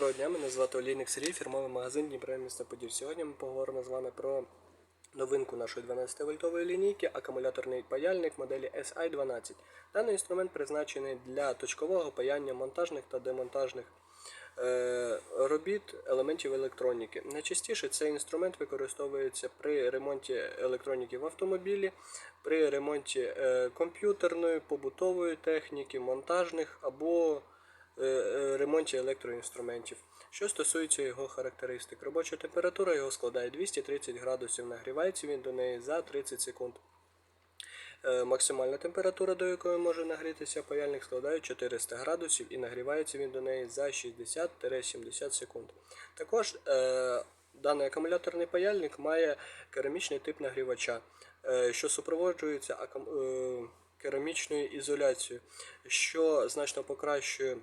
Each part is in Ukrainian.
Доброго дня, мене звати Олійник Сергій, фірмовий магазин Дніпро міста Поділь. Сьогодні ми поговоримо з вами про новинку нашої 12-вольтової лінійки, акумуляторний паяльник моделі SI12. Даний інструмент призначений для точкового паяння монтажних та демонтажних е, робіт елементів електроніки. Найчастіше цей інструмент використовується при ремонті електроніки в автомобілі, при ремонті е, комп'ютерної, побутової техніки, монтажних або е, е, ремонті електроінструментів. Що стосується його характеристик, робоча температура його складає 230 градусів, нагрівається він до неї за 30 секунд. Е, Максимальна температура, до якої може нагрітися паяльник, складає 400 градусів і нагрівається він до неї за 60-70 секунд. Також е, даний акумуляторний паяльник має керамічний тип нагрівача, е, що супроводжується акум- е, керамічною ізоляцією, що значно покращує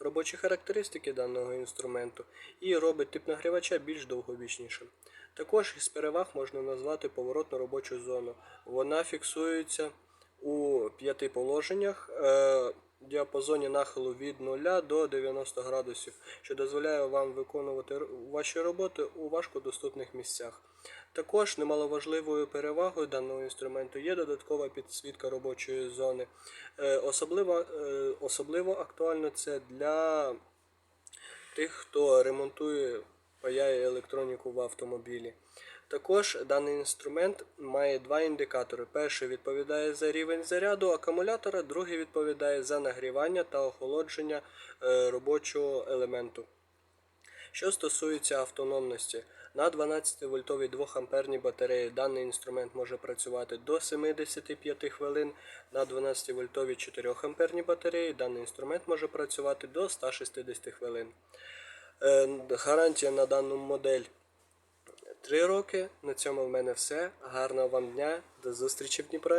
робочі характеристики даного інструменту і робить тип нагрівача більш довговічнішим. Також із переваг можна назвати поворотну робочу зону. Вона фіксується у п'яти положеннях е, діапазоні нахилу від 0 до 90 градусів, що дозволяє вам виконувати ваші роботи у важкодоступних місцях. Також немаловажливою перевагою даного інструменту є додаткова підсвітка робочої зони. Е, Особливо, е, особливо актуально це для тих, хто ремонтує паяє електроніку в автомобілі. Також даний інструмент має два індикатори. Перший відповідає за рівень заряду акумулятора, другий відповідає за нагрівання та охолодження е, робочого елементу. Що стосується автономності, на 12-вольтовій 2-амперній батареї даний інструмент може працювати до 75 хвилин, на 12-вольтовій 4-амперній батареї даний інструмент може працювати до 160 хвилин. Е, Гарантія на дану модель 3 роки. На цьому в мене все. Гарного вам дня. До зустрічі в Дніпро.